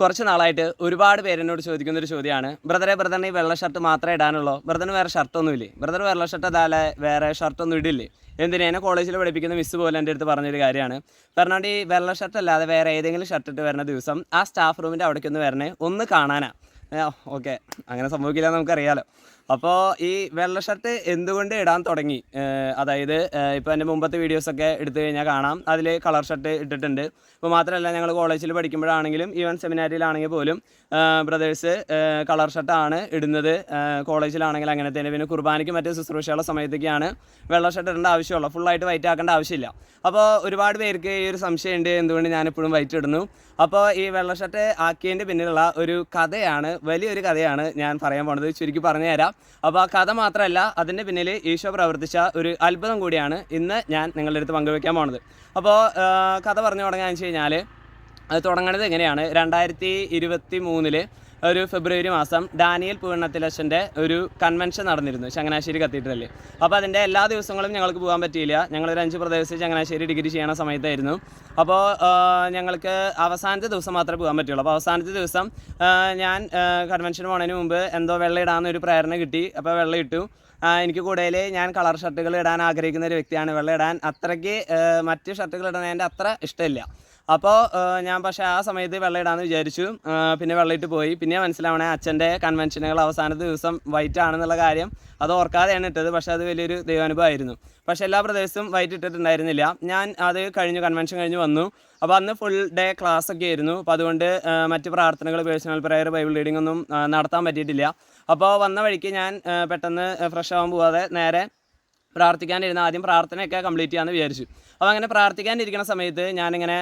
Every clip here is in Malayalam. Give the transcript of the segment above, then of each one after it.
കുറച്ച് നാളായിട്ട് ഒരുപാട് പേരെന്നോട് ചോദിക്കുന്ന ഒരു ചോദ്യമാണ്. ബ്രദറെ ബ്രദറിന് ഈ വെള്ള ഷർട്ട് മാത്രമേ ഇടാനുള്ളൂ. ബ്രദറിന് വേറെ ഷർട്ടൊന്നുമില്ലേ? ബ്രദർ വെള്ള ഷർട്ട് അതാലെ വേറെ ഷർട്ടൊന്നും ഇടില്ലേ? എന്തിനാ? എന്നെ കോളേജിൽ പഠിപ്പിക്കുന്ന മിസ് പോലെ എന്റെ അടുത്ത് പറഞ്ഞൊരു കാര്യമാണ്. പറഞ്ഞുകൊണ്ട് ഈ വെള്ള ഷർട്ട് അല്ലാതെ വേറെ ഏതെങ്കിലും ഷർട്ട് ഇട്ട് വരുന്ന ദിവസം ആ സ്റ്റാഫ് റൂമിന്റെ അവിടേക്കൊന്ന് വരണേ ഒന്ന് കാണാനാ. ഓക്കെ. അങ്ങനെ സംഭവിക്കില്ല നമുക്കറിയാലോ. അപ്പോൾ ഈ വെള്ള ഷർട്ട് എന്തുകൊണ്ട് ഇടാൻ തുടങ്ങി? അതായത് ഇപ്പോൾ എന്റെ മുമ്പത്തെ വീഡിയോസൊക്കെ എടുത്തു കഴിഞ്ഞാൽ കാണാം. അതിൽ കളർ ഷർട്ട് ഇട്ടിട്ടുണ്ട്. ഇപ്പോൾ മാത്രമല്ല ഞങ്ങൾ കോളേജിൽ പഠിക്കുമ്പോഴാണെങ്കിലും ഈവൻ സെമിനാരിയിലാണെങ്കിൽ പോലും ബ്രദേഴ്സ് കളർ ഷർട്ടാണ് ഇടുന്നത്. കോളേജിലാണെങ്കിൽ അങ്ങനെ തന്നെ. പിന്നെ കുർബാനയ്ക്ക് മറ്റ് ശുശ്രൂഷയുള്ള സമയത്തേക്കാണ് വെള്ള ഷർട്ട് ഇടേണ്ട ആവശ്യമുള്ളൂ. ഫുള്ളായിട്ട് വൈറ്റ് ആക്കേണ്ട ആവശ്യമില്ല. അപ്പോൾ ഒരുപാട് പേർക്ക് ഈ ഒരു സംശയമുണ്ട്. എന്തുകൊണ്ട് ഞാൻ എപ്പോഴും വൈറ്റ് ഇടുന്നു? അപ്പോൾ ഈ വെള്ള ഷർട്ട് ആക്കിയതിന്റെ പിന്നിലുള്ള ഒരു കഥയാണ് വലിയൊരു കഥയാണ് ഞാൻ പറയാൻ പോണത്. ചുരുക്കി പറഞ്ഞു തരാം. അപ്പോൾ ആ കഥ മാത്രമല്ല അതിന്റെ പിന്നിൽ ഈശോ പ്രവർത്തിച്ച ഒരു അത്ഭുതം കൂടിയാണ് ഇന്ന് ഞാൻ നിങ്ങളുടെ അടുത്ത് പങ്കുവെക്കാൻ പോണത്. അപ്പോൾ കഥ പറഞ്ഞു തുടങ്ങാന്ന് വെച്ച് കഴിഞ്ഞാൽ അത് തുടങ്ങുന്നത് എങ്ങനെയാണ്? രണ്ടായിരത്തി ഇരുപത്തി മൂന്നിൽ ഒരു ഫെബ്രുവരി മാസം ഡാനിയൽ പൂവണ്ണത്തിലച്ഛന്റെ ഒരു കൺവെൻഷൻ നടന്നിരുന്നു ചങ്ങനാശ്ശേരി കത്തീഡ്രലിൽ അപ്പോൾ അതിന്റെ എല്ലാ ദിവസങ്ങളും ഞങ്ങൾക്ക് പോകാൻ പറ്റിയില്ല. ഞങ്ങളൊരു അഞ്ച് പ്രദേശത്ത് ചങ്ങനാശ്ശേരി ഡിഗ്രി ചെയ്യണ സമയത്തായിരുന്നു. അപ്പോൾ ഞങ്ങൾക്ക് അവസാനത്തെ ദിവസം മാത്രമേ പോകാൻ പറ്റുള്ളൂ. അപ്പോൾ അവസാനത്തെ ദിവസം ഞാൻ കൺവെൻഷൻ പോണതിന് മുമ്പ് എന്തോ വെള്ളം ഇടാമെന്ന് ഒരു പ്രേരണ കിട്ടി. അപ്പോൾ വെള്ളം ഇട്ടു. എനിക്ക് കൂടുതൽ ഞാൻ കളർ ഷർട്ടുകൾ ഇടാൻ ആഗ്രഹിക്കുന്ന ഒരു വ്യക്തിയാണ്. വെള്ളം ഇടാൻ അത്രയ്ക്ക് മറ്റ് ഷർട്ടുകൾ ഇടുന്നതിന്റെ അത്ര ഇഷ്ടമില്ല. അപ്പോൾ ഞാൻ പക്ഷേ ആ സമയത്ത് വെള്ളം ഇടാമെന്ന് വിചാരിച്ചു പിന്നെ വെള്ളം ഇട്ട് പോയി. പിന്നെ മനസ്സിലാവണേ അച്ഛന്റെ കൺവെൻഷനുകൾ അവസാന ദിവസം വൈറ്റ് ആണെന്നുള്ള കാര്യം അത് ഓർക്കാതെയാണ് ഇട്ടത്. പക്ഷേ അത് വലിയൊരു ദൈവാനുഭവമായിരുന്നു. പക്ഷേ എല്ലാ പ്രദേശത്തും വൈറ്റ് ഇട്ടിട്ടുണ്ടായിരുന്നില്ല. ഞാൻ അത് കഴിഞ്ഞു കൺവെൻഷൻ കഴിഞ്ഞ് വന്നു. അപ്പോൾ അന്ന് ഫുൾ ഡേ ക്ലാസ് ഒക്കെ ആയിരുന്നു. അപ്പോൾ അതുകൊണ്ട് മറ്റ് പ്രാർത്ഥനകൾ പേഴ്സണൽ പ്രയർ ബൈബിൾ റീഡിംഗ് ഒന്നും നടത്താൻ പറ്റിയിട്ടില്ല. അപ്പോൾ വന്ന വഴിക്ക് ഞാൻ പെട്ടെന്ന് ഫ്രഷ് ആവാൻ പോവാതെ നേരെ പ്രാർത്ഥിക്കാനിരുന്ന ആദ്യം പ്രാർത്ഥനയൊക്കെ കംപ്ലീറ്റ് ചെയ്യാമെന്ന് വിചാരിച്ചു. അപ്പോൾ അങ്ങനെ പ്രാർത്ഥിക്കാനിരിക്കുന്ന സമയത്ത് ഞാനിങ്ങനെ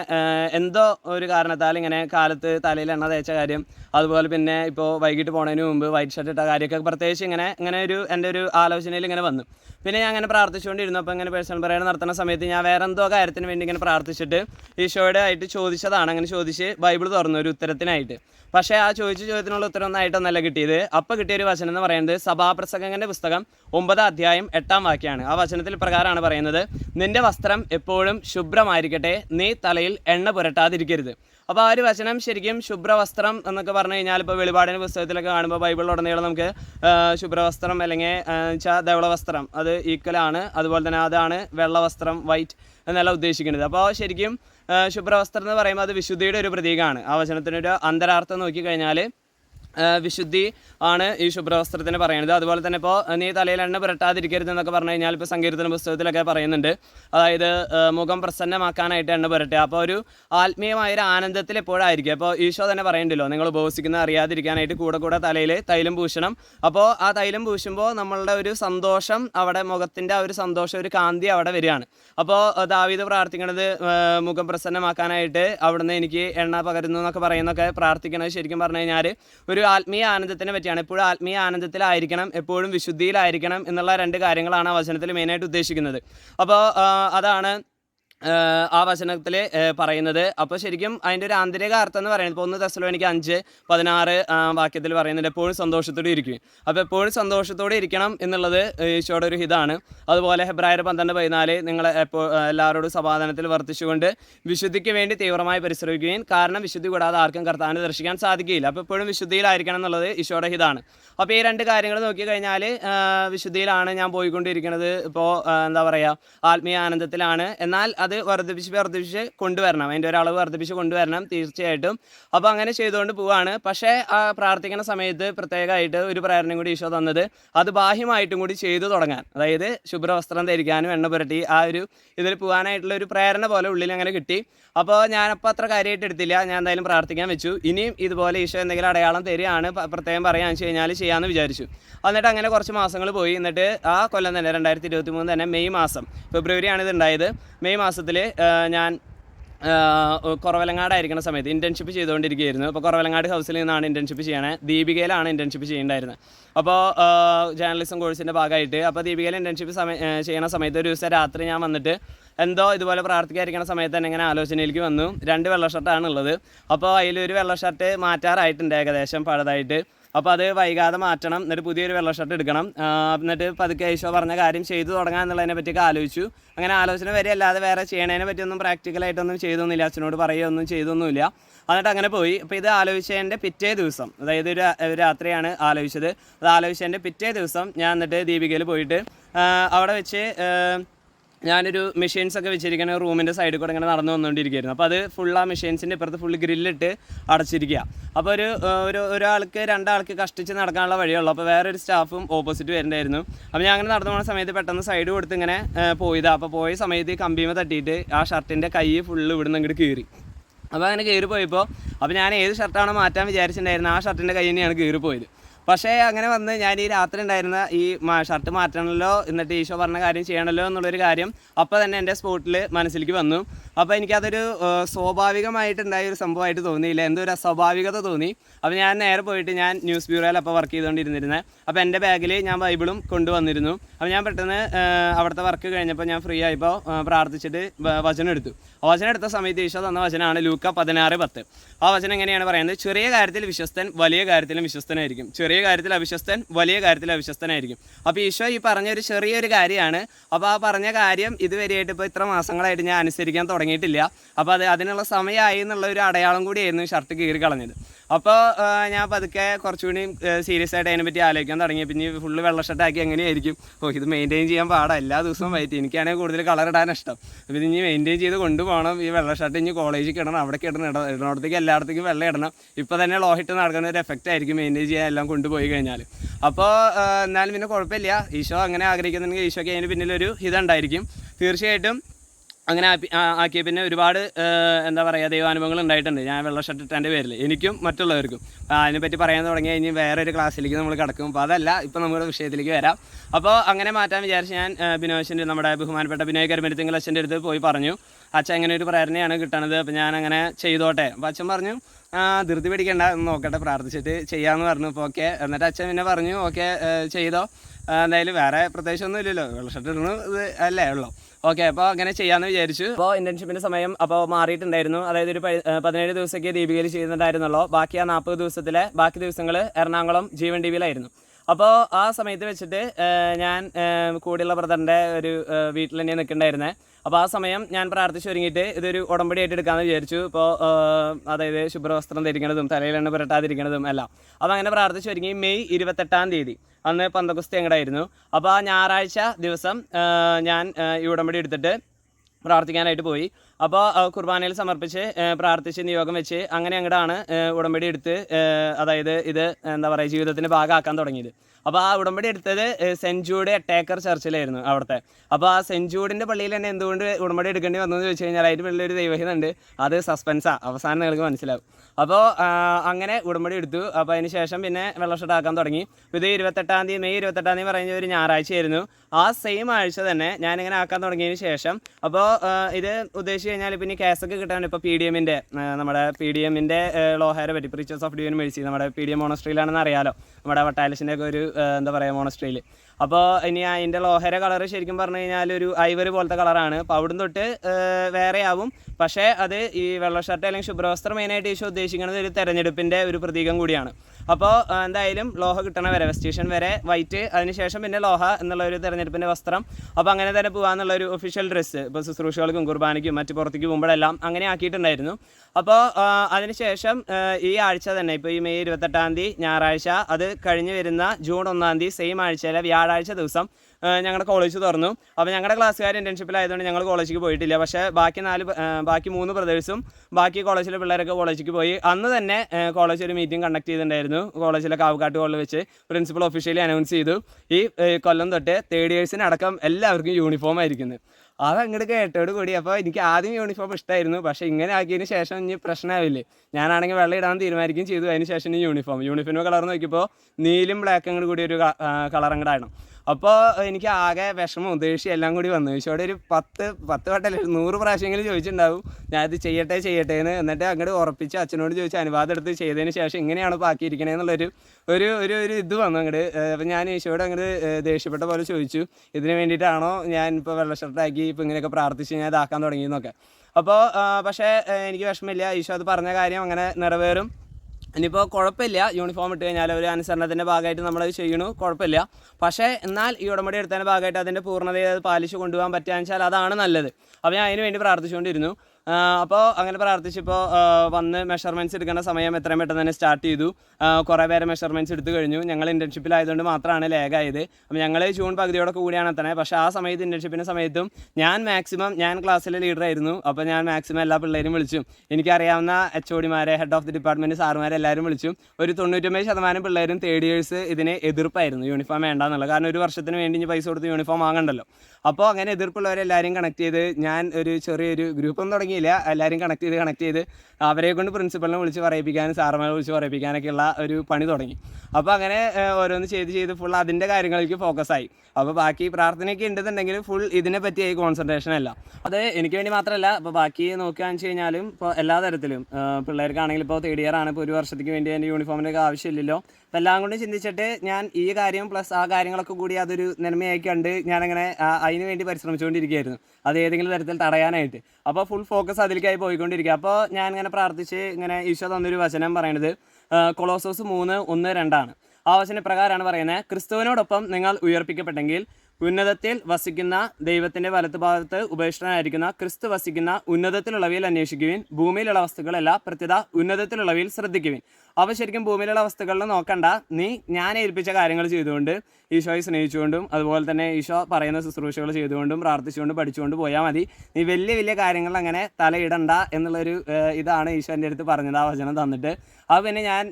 എന്തോ ഒരു കാരണത്താൽ ഇങ്ങനെ കാലത്ത് തലയിൽ എണ്ണ തേച്ച കാര്യം അതുപോലെ പിന്നെ ഇപ്പോൾ വൈകിട്ട് പോണതിന് മുമ്പ് വൈറ്റ് ഷർട്ട് ഇട്ട കാര്യമൊക്കെ പ്രത്യേകിച്ച് ഇങ്ങനെ ഇങ്ങനെ ഒരു എന്റെ ഒരു ആലോചനയിൽ ഇങ്ങനെ വന്നു. പിന്നെ ഞാൻ അങ്ങനെ പ്രാർത്ഥിച്ചുകൊണ്ടിരുന്നു. അപ്പോൾ ഇങ്ങനെ പേഴ്സണൽ പ്രയർ നടത്തുന്ന സമയത്ത് ഞാൻ വേറെ എന്തോ കാര്യത്തിന് വേണ്ടി ഇങ്ങനെ പ്രാർത്ഥിച്ചിട്ട് ഈശോയുടെ ആയിട്ട് ചോദിച്ചതാണ്. അങ്ങനെ ചോദിച്ച് ബൈബിൾ തുറന്നു ഒരു ഉത്തരത്തിനായിട്ട്. പക്ഷേ ആ ചോദിച്ച ചോദ്യത്തിനുള്ള ഉത്തരം ഒന്നായിട്ടൊന്നല്ല കിട്ടിയത്. അപ്പോൾ കിട്ടിയ ഒരു വചനം എന്ന് പറയുന്നത് സഭാപ്രസംഗന്റെ പുസ്തകം ഒമ്പതാം അധ്യായം എട്ടാം വാക്യമാണ് ആ വചനത്തിൽ പ്രകാരമാണ് പറയുന്നത് നിന്റെ വസ്ത്രം എപ്പോഴും ശുഭ്രമായിരിക്കട്ടെ. നീ തലയിൽ എണ്ണ പുരട്ടാതിരിക്കരുത്. അപ്പോൾ ആ ഒരു വചനം ശരിക്കും ശുഭ്രവസ്ത്രം എന്നൊക്കെ പറഞ്ഞു കഴിഞ്ഞാൽ ഇപ്പോൾ വെളിപാടിന്റെ പുസ്തകത്തിലൊക്കെ കാണുമ്പോൾ ബൈബിളിലുടനീളം നമുക്ക് ശുഭ്രവസ്ത്രം അല്ലെങ്കിൽ വെച്ചാൽ ധവളവസ്ത്രം അത് ഈക്വലാണ് അതുപോലെ തന്നെ അതാണ് വെള്ളവസ്ത്രം വൈറ്റ് എന്നല്ല ഉദ്ദേശിക്കുന്നത്. അപ്പോൾ ശരിക്കും ശുഭ്രവസ്ത്രം എന്ന് പറയുമ്പോൾ അത് വിശുദ്ധിയുടെ ഒരു പ്രതീകമാണ്. ആ വചനത്തിനൊരു അന്തരാർത്ഥം നോക്കിക്കഴിഞ്ഞാൽ വിശുദ്ധി ആണ് ഈ ശുഭ്രവസ്ത്രത്തിന് പറയുന്നത്. അതുപോലെ തന്നെ ഇപ്പോൾ നീ തലയിൽ എണ്ണ പുരട്ടാതിരിക്കരുത് എന്നൊക്കെ പറഞ്ഞു കഴിഞ്ഞാൽ ഇപ്പോൾ സങ്കീർത്തന പുസ്തകത്തിലൊക്കെ പറയുന്നുണ്ട്. അതായത് മുഖം പ്രസന്നമാക്കാനായിട്ട് എണ്ണ പുരട്ടുക അപ്പോൾ ഒരു ആത്മീയമായ ഒരു ആനന്ദത്തിൽ എപ്പോഴായിരിക്കും? അപ്പോൾ ഈശോ തന്നെ പറയണ്ടല്ലോ നിങ്ങൾ ഉപവസിക്കുന്ന അറിയാതിരിക്കാനായിട്ട് കൂടെ കൂടെ തലയിൽ തൈലം പൂശണം. അപ്പോൾ ആ തൈലം പൂശുമ്പോൾ നമ്മളുടെ ഒരു സന്തോഷം അവിടെ മുഖത്തിന്റെ ആ ഒരു സന്തോഷം ഒരു കാന്തി അവിടെ വരികയാണ്. അപ്പോൾ ദാവീദ് പ്രാർത്ഥിക്കുന്നത് മുഖം പ്രസന്നമാക്കാനായിട്ട് അവിടുന്ന് എനിക്ക് എണ്ണ പകരുന്നു എന്നൊക്കെ പറയുന്നൊക്കെ പ്രാർത്ഥിക്കണത് ശരിക്കും പറഞ്ഞു കഴിഞ്ഞാൽ ഒരു ആത്മീയ ആനന്ദത്തിനെ പറ്റിയാണ്. എപ്പോഴും ആത്മീയ ആനന്ദത്തിലായിരിക്കണം എപ്പോഴും വിശുദ്ധിയിലായിരിക്കണം എന്നുള്ള രണ്ട് കാര്യങ്ങളാണ് ആ വചനത്തിൽ മെയിനായിട്ട് ഉദ്ദേശിക്കുന്നത്. അപ്പോൾ അതാണ് ആ വചനത്തിൽ പറയുന്നത്. അപ്പോൾ ശരിക്കും അതിന്റെ ഒരു ആന്തരിക അർത്ഥം എന്ന് പറയുന്നത് ഇപ്പോൾ ഒന്ന് തെസ്സലോ എനിക്ക് അഞ്ച് പതിനാറ് വാക്യത്തിൽ പറയുന്നുണ്ട്. എപ്പോഴും സന്തോഷത്തോടെ ഇരിക്കും. അപ്പോൾ എപ്പോഴും സന്തോഷത്തോടെ ഇരിക്കണം എന്നുള്ളത് ഈശോയുടെ ഒരു ഹിതാണ് അതുപോലെ ഹെബ്രായർ പന്ത്രണ്ട് പതിനാല് നിങ്ങൾ എപ്പോൾ എല്ലാവരോടും സമാധാനത്തിൽ വർത്തിച്ചുകൊണ്ട് വിശുദ്ധിക്ക് വേണ്ടി തീവ്രമായി പരിശ്രമിക്കുകയും കാരണം വിശുദ്ധി കൂടാതെ ആർക്കും കർത്താവിനെ ദർശിക്കാൻ സാധിക്കുകയില്ല. അപ്പോൾ എപ്പോഴും വിശുദ്ധിയിലായിരിക്കണം എന്നുള്ളത് ഈശോയുടെ ഹിതാണ് അപ്പോൾ ഈ രണ്ട് കാര്യങ്ങൾ നോക്കിക്കഴിഞ്ഞാൽ വിശുദ്ധിയിലാണ് ഞാൻ പോയിക്കൊണ്ടിരിക്കുന്നത്. ഇപ്പോൾ എന്താ പറയുക ആത്മീയ ആനന്ദത്തിലാണ്. എന്നാൽ അത് വർദ്ധിപ്പിച്ച് വർദ്ധിപ്പിച്ച് കൊണ്ടുവരണം. അതിന്റെ ഒരു അളവ് വർദ്ധിപ്പിച്ച് കൊണ്ടുവരണം തീർച്ചയായിട്ടും. അപ്പോൾ അങ്ങനെ ചെയ്തുകൊണ്ട് പോവാണ്. പക്ഷേ ആ പ്രാർത്ഥിക്കുന്ന സമയത്ത് പ്രത്യേകമായിട്ട് ഒരു പ്രേരണയും കൂടി ഈശോ തന്നത് അത് ബാഹ്യമായിട്ടും കൂടി ചെയ്തു തുടങ്ങാൻ. അതായത് ശുഭ്രവസ്ത്രം ധരിക്കാനും എണ്ണ പുരട്ടി ആ ഒരു ഇതിൽ പോകാനായിട്ടുള്ള ഒരു പ്രേരണ പോലെ ഉള്ളിൽ അങ്ങനെ കിട്ടി. അപ്പോൾ ഞാനപ്പോൾ അത്ര കാര്യമായിട്ട് എടുത്തില്ല. ഞാൻ എന്തായാലും പ്രാർത്ഥിക്കാൻ വെച്ചു. ഇനിയും ഇതുപോലെ ഈശോ എന്തെങ്കിലും അടയാളം തരികയാണ് പ്രത്യേകം പറയുക വെച്ച് കഴിഞ്ഞാൽ ചെയ്യാമെന്ന് വിചാരിച്ചു. എന്നിട്ട് അങ്ങനെ കുറച്ച് മാസങ്ങൾ പോയി. എന്നിട്ട് ആ കൊല്ലം തന്നെ രണ്ടായിരത്തി ഇരുപത്തി മൂന്ന് തന്നെ മെയ് മാസം ഫെബ്രുവരിയാണ് ഇത് ഉണ്ടായത്. മെയ് മാസത്തിൽ ഞാൻ കുറവലങ്ങാടായിരിക്കുന്ന സമയത്ത് ഇന്റേൺഷിപ്പ് ചെയ്തുകൊണ്ടിരിക്കുകയായിരുന്നു. അപ്പോൾ കുറവലങ്ങാട് ഹൗസിൽ നിന്നാണ് ഇന്റേൺഷിപ്പ് ചെയ്യണേ. ദീപികയിലാണ് ഇന്റേൺഷിപ്പ് ചെയ്യേണ്ടായിരുന്നത് അപ്പോൾ ജേർണലിസം കോഴ്സിന്റെ ഭാഗമായിട്ട് അപ്പോൾ ദീപികയിൽ ഇന്റേൺഷിപ്പ് സമയ ചെയ്യണ സമയത്ത് ഒരു ദിവസം രാത്രി ഞാൻ വന്നിട്ട് എന്തോ ഇതുപോലെ പ്രാർത്ഥിക്കാതിരിക്കുന്ന സമയത്ത് തന്നെ ഇങ്ങനെ ആലോചനയിലേക്ക് വന്നു. രണ്ട് വെള്ള ഷർട്ടാണ് ഉള്ളത് അപ്പോൾ അതിലൊരു വെള്ള ഷർട്ട് മാറ്റാറായിട്ടുണ്ട് ഏകദേശം പഴതായിട്ട്. അപ്പോൾ അത് വൈകാതെ മാറ്റണം. എന്നിട്ട് പുതിയൊരു വെള്ള ഷർട്ട് എടുക്കണം. എന്നിട്ട് പതുക്കെ ഈശോ പറഞ്ഞ കാര്യം ചെയ്തു തുടങ്ങാം എന്നുള്ളതിനെ പറ്റിയൊക്കെ ആലോചിച്ചു. അങ്ങനെ ആലോചന വരെ അല്ലാതെ വേറെ ചെയ്യണതിനെ പറ്റിയൊന്നും പ്രാക്ടിക്കലായിട്ടൊന്നും ചെയ്തൊന്നുമില്ല. അച്ഛനോട് പറയുകയൊന്നും ചെയ്തൊന്നുമില്ല. എന്നിട്ട് അങ്ങനെ പോയി. അപ്പോൾ ഇത് ആലോചിച്ചതിന്റെ പിറ്റേ ദിവസം അതായത് ഒരു രാത്രിയാണ് ആലോചിച്ചത്. അത് ആലോചിച്ചതിന്റെ പിറ്റേ ദിവസം ഞാൻ എന്നിട്ട് ദീപികയിൽ പോയിട്ട് അവിടെ വെച്ച് ഞാനൊരു മെഷീൻസ് ഒക്കെ വെച്ചിരിക്കുന്ന റൂമിന്റെ സൈഡിൽ കൂടെ ഇങ്ങനെ നടന്നു വന്നുകൊണ്ടിരിക്കുകയായിരുന്നു അപ്പോൾ അത് ഫുൾ ആ മെഷീൻസിന്റെ ഇപ്പുറത്ത് ഫുൾ ഗ്രില്ലിട്ട് അടച്ചിരിക്കുക അപ്പോൾ ഒരു ഒരു ഒരാൾക്ക് രണ്ടാൾക്ക് കഷ്ടിച്ച് നടക്കാനുള്ള വഴിയുള്ളൂ. അപ്പോൾ വേറൊരു സ്റ്റാഫും ഓപ്പോസിറ്റ് വരുന്നുണ്ടായിരുന്നു അപ്പോൾ ഞാൻ അങ്ങനെ നടന്നു പോകുന്ന സമയത്ത് പെട്ടെന്ന് സൈഡ് കൊടുത്ത് ഇങ്ങനെ പോയതാണ് അപ്പോൾ പോയ സമയത്ത് കമ്പീമ തട്ടിയിട്ട് ആ ഷർട്ടിന്റെ കൈ ഫുള്ള് ഇവിടുന്ന് ഇങ്ങോട്ട് കീറി. അപ്പോൾ അങ്ങനെ കയറി പോയപ്പോൾ അപ്പോൾ ഞാൻ ഏത് ഷർട്ടാണ് മാറ്റാൻ വിചാരിച്ചിട്ടുണ്ടായിരുന്നത് ആ ഷർട്ടിന്റെ കൈ തന്നെയാണ് കീറി പോയത് പക്ഷേ അങ്ങനെ വന്ന് ഞാൻ ഈ രാത്രി ഉണ്ടായിരുന്ന ഈ ഷർട്ട് മാറ്റണമല്ലോ എന്നിട്ട് ഈശോ പറഞ്ഞ കാര്യം ചെയ്യണമല്ലോ എന്നുള്ളൊരു കാര്യം അപ്പോൾ തന്നെ എന്റെ സ്പോട്ടിൽ മനസ്സിലേക്ക് വന്നു. അപ്പോൾ എനിക്കതൊരു സ്വാഭാവികമായിട്ടുണ്ടായ ഒരു സംഭവമായിട്ട് തോന്നിയില്ല. എന്തോ ഒരു അസ്വാഭാവികത തോന്നി. അപ്പോൾ ഞാൻ നേരെ പോയിട്ട് ഞാൻ ന്യൂസ് ബ്യൂറോയിൽ അപ്പോൾ വർക്ക് ചെയ്തുകൊണ്ടിരുന്നിരുന്നത് അപ്പോൾ എന്റെ ബാഗിൽ ഞാൻ ബൈബിളും കൊണ്ടുവന്നിരുന്നു. അപ്പോൾ ഞാൻ പെട്ടെന്ന് അവിടുത്തെ വർക്ക് കഴിഞ്ഞപ്പോൾ ഞാൻ ഫ്രീ ആയപ്പോൾ പ്രാർത്ഥിച്ചിട്ട് വചനം എടുത്തു. വചനം എടുത്ത സമയത്ത് ഈശോ തന്ന വചനമാണ് ലൂക്ക പതിനാറ് പത്ത്. ആ വചനം എങ്ങനെയാണ് പറയുന്നത്? ചെറിയ കാര്യത്തിൽ വിശ്വസ്തൻ വലിയ കാര്യത്തിലും വിശ്വസ്തനായിരിക്കും. ചെറിയ കാര്യത്തിൽ അവിശ്വസ്തൻ വലിയ കാര്യത്തിൽ അവിശ്വസ്തനായിരിക്കും. അപ്പോൾ ഈശോ ഈ പറഞ്ഞൊരു ചെറിയൊരു കാര്യമാണ്. അപ്പോൾ ആ പറഞ്ഞ കാര്യം ഇതുവരെയായിട്ട് ഇപ്പോൾ ഇത്ര മാസങ്ങളായിട്ട് ഞാൻ അനുസരിക്കാൻ തുടങ്ങിയിട്ടില്ല. അപ്പോൾ അത് അതിനുള്ള സമയമായി എന്നുള്ള ഒരു അടയാളം കൂടിയായിരുന്നു ഷർട്ട് കീറി കളഞ്ഞത്. അപ്പോൾ ഞാൻ പതുക്കെ കുറച്ചുകൂടി സീരിയസ് ആയിട്ട് അതിനെപ്പറ്റി ആലോചിക്കാൻ തുടങ്ങി. പിന്നെ ഫുള്ള് വെള്ള ഷർട്ടാക്കി എങ്ങനെയായിരിക്കും? ഓ ഇത് മെയിന്റെയിൻ ചെയ്യാൻ പാടാ. എല്ലാ ദിവസവും വൈറ്റ് എനിക്കാണെങ്കിൽ കൂടുതൽ കളർ ഇടാൻ ഇഷ്ടം. അപ്പോൾ ഇനി മെയിന്റെയിൻ ചെയ്ത് കൊണ്ടുപോകണം. ഈ വെള്ള ഷർട്ട് ഇനി കോളേജിൽ ഇടണം അവിടെ ഇടണം. ഇട- ഇടണോടത്തേക്ക് എല്ലായിടത്തേക്കും വെള്ളം ഇടണം. ഇപ്പോൾ തന്നെ ലോഹിട്ട് നടക്കുന്ന ഒരു എഫക്റ്റ് ആയിരിക്കും മെയിന്റെയിൻ ചെയ്യാൻ എല്ലാം കൊണ്ടുപോയി കഴിഞ്ഞാൽ അപ്പോൾ എന്നാലും പിന്നെ കുഴപ്പമില്ല. ഈശോ അങ്ങനെ ആഗ്രഹിക്കുന്നുണ്ടെങ്കിൽ ഈശോയ്ക്ക് അതിന് പിന്നിലൊരു ഇതുണ്ടായിരിക്കും. തീർച്ചയായിട്ടും അങ്ങനെ ആക്കിയ പിന്നെ ഒരുപാട് എന്താ പറയുക ദൈവാനുഭവങ്ങൾ ഉണ്ടായിട്ടുണ്ട്. ഞാൻ വെള്ള ഷർട്ട് ഇട്ടതിന്റെ പേരിൽ എനിക്കും മറ്റുള്ളവർക്കും. അതിനെപ്പറ്റി പറയാൻ തുടങ്ങി ഇനി വേറൊരു ക്ലാസ്സിലേക്ക് നമ്മൾ കിടക്കും. അപ്പോൾ അതല്ല ഇപ്പം നമ്മുടെ വിഷയത്തിലേക്ക് വരാം. അപ്പോൾ അങ്ങനെ മാറ്റാൻ വിചാരിച്ച് ഞാൻ ബിനോശിന്റെ നമ്മുടെ ബഹുമാനപ്പെട്ട ബിനോയ് കരിമരുത്തിങ്കൽ അച്ഛന്റെ അടുത്ത് പോയി പറഞ്ഞു. അച്ഛൻ അങ്ങനെ ഒരു പ്രേരണയാണ് കിട്ടണത്. അപ്പോൾ ഞാൻ അങ്ങനെ ചെയ്തോട്ടെ. അപ്പോൾ അച്ഛൻ പറഞ്ഞു ധൃതി പിടിക്കണ്ട എന്ന് നോക്കട്ടെ പ്രാർത്ഥിച്ചിട്ട് ചെയ്യാമെന്ന് പറഞ്ഞു. അപ്പോൾ ഓക്കെ. എന്നിട്ട് അച്ഛൻ പിന്നെ പറഞ്ഞു ഓക്കെ ചെയ്തോ. എന്തായാലും വേറെ പ്രത്യേകിച്ചൊന്നും ഇല്ലല്ലോ. വെള്ള ഷർട്ട് ഇടുന്നു ഇത് അല്ലേ ഉള്ളൂ. ഓക്കെ അപ്പോൾ അങ്ങനെ ചെയ്യാമെന്ന് വിചാരിച്ചു. അപ്പോൾ ഇന്റേൺഷിപ്പിന്റെ സമയം അപ്പോൾ മാറിയിട്ടുണ്ടായിരുന്നു. അതായത് ഒരു പതിനേഴ് ദിവസമൊക്കെ ദീപികയിൽ ചെയ്യുന്നുണ്ടായിരുന്നുള്ളൂ. ബാക്കി ആ നാൽപ്പത് ദിവസത്തിലെ ബാക്കി ദിവസങ്ങൾ എറണാകുളം ജീവൻ ടി വിയിലായിരുന്നു അപ്പോൾ ആ സമയത്ത് വെച്ചിട്ട് ഞാൻ കൂടെയുള്ള ബ്രദറിന്റെ ഒരു വീട്ടിൽ തന്നെ നിൽക്കണ്ടായിരുന്നത് അപ്പോൾ ആ സമയം ഞാൻ പ്രാർത്ഥിച്ച് ഒരുങ്ങിയിട്ട് ഇതൊരു ഉടമ്പടി ആയിട്ട് എടുക്കാമെന്ന് വിചാരിച്ചു. ഇപ്പോൾ അതായത് ശുഭ്രവസ്ത്രം ധരിക്കണതും തലയിലെണ്ണ പുരട്ടാതിരിക്കണതും എല്ലാം. അപ്പോൾ അങ്ങനെ പ്രാർത്ഥിച്ച് ഒരുങ്ങി മെയ് ഇരുപത്തെട്ടാം തീയതി. അന്ന് പന്തകുസ്തി അങ്ങടായിരുന്നു അപ്പോൾ ആ ഞായറാഴ്ച ദിവസം ഞാൻ ഈ ഉടമ്പടി എടുത്തിട്ട് പ്രാർത്ഥിക്കാനായിട്ട് പോയി. അപ്പോൾ കുർബാനയിൽ സമർപ്പിച്ച് പ്രാർത്ഥിച്ച് നിയോഗം വെച്ച് അങ്ങനെ അങ്ങോട്ടാണ് ഉടമ്പടി എടുത്ത് അതായത് ഇത് എന്താ പറയുക ജീവിതത്തിന്റെ ഭാഗമാക്കാൻ തുടങ്ങിയത്. അപ്പോൾ ആ ഉടമ്പടി എടുത്തത് സെന്റ് ജൂഡ് എട്ടേക്കർ ചർച്ചിലായിരുന്നു അവിടുത്തെ. അപ്പോൾ ആ സെന്റ് ജൂഡിന്റെ പള്ളിയിൽ തന്നെ എന്തുകൊണ്ട് ഉടമ്പടി എടുക്കേണ്ടി വന്നതെന്ന് ചോദിച്ചു കഴിഞ്ഞാൽ പള്ളിയിൽ വലിയൊരു ദൈവഹിത ഉണ്ട്. അത് സസ്പെൻസാണ് അവസാനം നിങ്ങൾക്ക് മനസ്സിലാവും. അപ്പോൾ അങ്ങനെ ഉടമ്പടി എടുത്തു. അപ്പോൾ അതിന് ശേഷം പിന്നെ വെള്ളം ആക്കാൻ തുടങ്ങി. ഇത് ഇരുപത്തെട്ടാം തീയതി മെയ് ഇരുപത്തെട്ടാം തീയതി പറയുന്ന ഒരു ഞായറാഴ്ചയായിരുന്നു. ആ സെയിം ആഴ്ച തന്നെ ഞാനിങ്ങനെ ആക്കാൻ തുടങ്ങിയതിന് ശേഷം. അപ്പോൾ ഇത് ഉദ്ദേശിച്ച് കഴിഞ്ഞാൽ പിന്നെ കേസൊക്കെ കിട്ടാൻ ഇപ്പോൾ പി ഡി എമ്മിന്റെ നമ്മുടെ പി ഡി എമ്മിന്റെ ലോഹാരെ പറ്റി. പ്രീച്ചേഴ്സ് ഓഫ് ഡിവൻ മേഴ്സി നമ്മുടെ പി ഡി എം മോണസ്ട്രിയിലാണെന്ന് അറിയാലോ. നമ്മുടെ വട്ടാലിസിന്റെ ഒക്കെ ഒരു എന്താ പറയുക മോണസ്ട്രിയിൽ അപ്പോൾ ഇനി അതിന്റെ ലോഹര കളർ ശരിക്കും പറഞ്ഞു കഴിഞ്ഞാൽ ഒരു ഐവറി പോലത്തെ കളറാണ് അപ്പോൾ അവിടുന്ന് തൊട്ട് വേറെയാവും. പക്ഷേ അത് ഈ വെള്ള ഷർട്ട് അല്ലെങ്കിൽ ശുഭ്രവസ്ത്രം മെയിനായിട്ട് ഈശോ ഉദ്ദേശിക്കുന്നത് ഒരു തെരഞ്ഞെടുപ്പിന്റെ ഒരു പ്രതീകം കൂടിയാണ്. അപ്പോൾ എന്തായാലും ലോഹ കിട്ടണ വരെ വെസ്റ്റേഷൻ വരെ വൈറ്റ് അതിനുശേഷം പിന്നെ ലോഹ എന്നുള്ള ഒരു തെരഞ്ഞെടുപ്പിന്റെ വസ്ത്രം. അപ്പോൾ അങ്ങനെ തന്നെ പോകാമെന്നുള്ള ഒരു ഒഫീഷ്യൽ ഡ്രസ്സ് ഇപ്പോൾ ശുശ്രൂഷകൾക്കും കുർബാനയ്ക്കും മറ്റു പുറത്തേക്ക് പോകുമ്പോഴെല്ലാം അങ്ങനെ ആക്കിയിട്ടുണ്ടായിരുന്നു. അപ്പോൾ അതിനുശേഷം ഈ ആഴ്ച തന്നെ ഇപ്പോൾ ഈ മെയ് ഇരുപത്തെട്ടാം തീയതി ഞായറാഴ്ച അത് കഴിഞ്ഞ് വരുന്ന ജൂൺ ഒന്നാം തീയതി സെയിം ആഴ്ചയിലെ വ്യാഴാഴ്ച ദിവസം ഞങ്ങളുടെ കോളേജ് തുറന്നു. അപ്പോൾ ഞങ്ങളുടെ ക്ലാസ്സുകാർ ഇന്റേൺഷിപ്പിലായതുകൊണ്ട് ഞങ്ങൾ കോളേജിലേക്ക് പോയിട്ടില്ല. പക്ഷേ ബാക്കി നാല് ബാക്കി മൂന്ന് ബ്രദേഴ്സും ബാക്കി കോളേജിലെ പിള്ളേരൊക്കെ കോളേജിലേക്ക് പോയി. അന്ന് തന്നെ കോളേജ് ഒരു മീറ്റിംഗ് കണ്ടക്ട് ചെയ്തിട്ടുണ്ടായിരുന്നു കോളേജിലെ കാവുകാട്ട് ഹോളിൽ വെച്ച് പ്രിൻസിപ്പൽ ഒഫീഷ്യലി അനൗൺസ് ചെയ്തു. ഈ കൊല്ലം തൊട്ട് തേർഡ് ഇയേഴ്സിനടക്കം എല്ലാവർക്കും യൂണിഫോം ആയിരിക്കുന്നത് അത് അങ്ങോട്ട് കേട്ടോട് കൂടി. അപ്പോൾ എനിക്ക് ആദ്യം യൂണിഫോം ഇഷ്ടമായിരുന്നു പക്ഷേ ഇങ്ങനെ ആക്കിയതിന് ശേഷം ഇനി പ്രശ്നമാവില്ലേ ഞാനാണെങ്കിൽ വെള്ളം ഇടാൻ തീരുമാനിക്കുകയും ചെയ്തു. അതിന് ശേഷം ഇനി യൂണിഫോം യൂണിഫോം കളർ നോക്കിയപ്പോൾ നീലും ബ്ലാക്കും കൂടി ഒരു കളർ അങ്ങോട്ടാണ് അപ്പോൾ എനിക്ക് ആകെ വിഷമവും ദേഷ്യം എല്ലാം കൂടി വന്നു. ഈശോയുടെ ഒരു പത്ത് പത്ത് വട്ടല്ല നൂറ് പ്രാവശ്യമെങ്കിലും ചോദിച്ചിട്ടുണ്ടാവും. ഞാൻ ഇത് ചെയ്യട്ടെ ചെയ്യട്ടെ എന്ന് എന്നിട്ട് അങ്ങോട്ട് ഉറപ്പിച്ച് അച്ഛനോട് ചോദിച്ച് അനുവാദം എടുത്ത് ചെയ്തതിന് ശേഷം ഇങ്ങനെയാണ് ഇപ്പോൾ ആക്കിയിരിക്കണേ എന്നുള്ളൊരു ഒരു ഒരു ഒരു ഇത് വന്നു അങ്ങോട്ട് അപ്പം ഞാൻ ഈശോയോട് അങ്ങോട്ട് ദേഷ്യപ്പെട്ട പോലെ ചോദിച്ചു ഇതിന് വേണ്ടിയിട്ടാണോ ഞാൻ ഇപ്പോൾ വെള്ള ഷർട്ടാക്കി ഇപ്പോൾ ഇങ്ങനെയൊക്കെ പ്രാർത്ഥിച്ച് ഞാൻ ഇതാക്കാൻ തുടങ്ങിയെന്നൊക്കെ? അപ്പോൾ പക്ഷേ എനിക്ക് വിഷമമില്ല. ഈശോ അത് പറഞ്ഞ കാര്യം അങ്ങനെ നിറവേറും. ഇനിയിപ്പോൾ കുഴപ്പമില്ല. യൂണിഫോം ഇട്ട് കഴിഞ്ഞാൽ ഒരു അനുസരണത്തിന്റെ ഭാഗമായിട്ട് നമ്മളത് ചെയ്യണു. കുഴപ്പമില്ല. പക്ഷേ എന്നാൽ ഈ ഉടമ്പടി എടുത്തതിന്റെ ഭാഗമായിട്ട് അതിന്റെ പൂർണതയെ അത് പാലിച്ച് കൊണ്ടുപോകാൻ പറ്റുകയെന്ന് വെച്ചാൽ അതാണ് നല്ലത്. അപ്പോൾ ഞാൻ അതിന് വേണ്ടി പ്രാർത്ഥിച്ചുകൊണ്ടിരുന്നു. അപ്പോൾ അങ്ങനെ പ്രാർത്ഥിച്ചപ്പോൾ വന്ന് മെഷർമെന്റ്സ് എടുക്കേണ്ട സമയം എത്രയും പെട്ടെന്ന് തന്നെ സ്റ്റാർട്ട് ചെയ്തു. കുറേ പേരെ മെഷർമെന്റ്സ് എടുത്തു കഴിഞ്ഞു. ഞങ്ങൾ ഇന്റേൺഷിപ്പിലായതുകൊണ്ട് മാത്രമാണ് ലേഗായത് അപ്പോൾ ഞങ്ങൾ ജൂൺ പകുതിയോടെ കൂടിയാണ് എത്തണേ. പക്ഷേ ആ സമയത്ത് ഇന്റേൺഷിപ്പിന്റെ സമയത്തും ഞാൻ മാക്സിമം ഞാൻ ക്ലാസ്സിലെ ലീഡറായിരുന്നു അപ്പോൾ ഞാൻ മാക്സിമം എല്ലാ പിള്ളേരും വിളിച്ചു. എനിക്കറിയാവുന്ന എച്ച് ഒടിമാരെ ഹെഡ് ഓഫ് ദി ഡിപ്പാർട്ട്മെന്റ് സാറുമാരെ എല്ലാവരും വിളിച്ചു. ഒരു തൊണ്ണൂറ്റൊമ്പത് ശതമാനം പിള്ളേരും തേർഡ് ഇയേഴ്സ് ഇതിന് എതിർപ്പായിരുന്നു. യൂണിഫോം വേണ്ടെന്നുള്ളത് കാരണം ഒരു വർഷത്തിന് വേണ്ടി ഇനി പൈസ കൊടുത്ത് യൂണിഫോം വാങ്ങണ്ടല്ലോ. അപ്പോൾ അങ്ങനെ എതിർപ്പുള്ളവരെല്ലാവരും കണക്ട് ചെയ്ത് ഞാൻ ഒരു ചെറിയൊരു ഗ്രൂപ്പൊന്നും തുടങ്ങിയില്ല എല്ലാവരും കണക്ട് ചെയ്ത് കണക്ട് ചെയ്ത് അവരെ കൊണ്ട് പ്രിൻസിപ്പലിനെ വിളിച്ച് പറയിപ്പിക്കാനും സാറന്മാരെ വിളിച്ച് പറയിപ്പിക്കാനൊക്കെയുള്ള ഒരു പണി തുടങ്ങി. അപ്പോൾ അങ്ങനെ ഓരോന്ന് ചെയ്ത് ചെയ്ത് ഫുൾ അതിന്റെ കാര്യങ്ങളിലേക്ക് ഫോക്കസ് ആയി. അപ്പോൾ ബാക്കി പ്രാർത്ഥനയൊക്കെ ഉണ്ടെന്നുണ്ടെങ്കിൽ ഫുൾ ഇതിനെ പറ്റിയായി കോൺസെൻട്രേഷൻ അല്ല. അത് എനിക്ക് വേണ്ടി മാത്രമല്ല അപ്പോൾ ബാക്കി നോക്കുകയാണെന്ന് വെച്ച് കഴിഞ്ഞാലും ഇപ്പോൾ എല്ലാ തരത്തിലും പിള്ളേർക്കാണെങ്കിൽ ഇപ്പോൾ തേർഡ് ഇയർ ആണ് ഇപ്പോൾ ഒരു വർഷത്തേക്ക് വേണ്ടി എന്റെ യൂണിഫോമിന്റെ ഒക്കെ ആവശ്യമില്ലല്ലോ. അപ്പോൾ എല്ലാം കൊണ്ടും ചിന്തിച്ചിട്ട് ഞാൻ ഈ കാര്യം പ്ലസ് ആ കാര്യങ്ങളൊക്കെ കൂടി അതൊരു നന്മയായി കണ്ട് ഞാനങ്ങനെ അതിന് വേണ്ടി പരിശ്രമിച്ചുകൊണ്ടിരിക്കുകയായിരുന്നു. അത് ഏതെങ്കിലും തരത്തിൽ തടയാനായിട്ട്. അപ്പോൾ ഫുൾ ഫോക്കസ് അതിലേക്കായി പോയിക്കൊണ്ടിരിക്കുക. അപ്പോൾ ഞാൻ ഇങ്ങനെ പ്രാർത്ഥിച്ച് ഇങ്ങനെ ഈശോ തന്നൊരു വചനം പറയണത് കൊളോസോസ് മൂന്ന് ഒന്ന് രണ്ടാണ്. ആ വചന പ്രകാരമാണ് പറയുന്നത് ക്രിസ്തുവിനോടൊപ്പം നിങ്ങൾ ഉയർപ്പിക്കപ്പെട്ടെങ്കിൽ ഉന്നതത്തിൽ വസിക്കുന്ന ദൈവത്തിന്റെ വലത്തുഭാഗത്ത് ഉപേക്ഷനായിരിക്കുന്ന ക്രിസ്തു വസിക്കുന്ന ഉന്നതത്തിലുള്ളവയിൽ അന്വേഷിക്കുവിൻ. ഭൂമിയിലുള്ള വസ്തുക്കളെല്ലാം പ്രത്യേക ഉന്നതത്തിലുള്ളവയിൽ ശ്രദ്ധിക്കുവിൻ. അപ്പോൾ ശരിക്കും ഭൂമിയിലുള്ള വസ്തുക്കളിൽ നോക്കണ്ട. നീ ഞാൻ ഏൽപ്പിച്ച കാര്യങ്ങൾ ചെയ്തുകൊണ്ട് ഈശോയെ സ്നേഹിച്ചുകൊണ്ടും അതുപോലെ തന്നെ ഈശോ പറയുന്ന ശുശ്രൂഷകൾ ചെയ്തുകൊണ്ടും പ്രാർത്ഥിച്ചുകൊണ്ടും പഠിച്ചുകൊണ്ട് പോയാൽ മതി. നീ വലിയ വലിയ കാര്യങ്ങൾ അങ്ങനെ തലയിടണ്ട എന്നുള്ളൊരു ഇതാണ് ഈശോ എന്റെ അടുത്ത് പറഞ്ഞത് ആ വചനം തന്നിട്ട്. അപ്പോൾ പിന്നെ ഞാൻ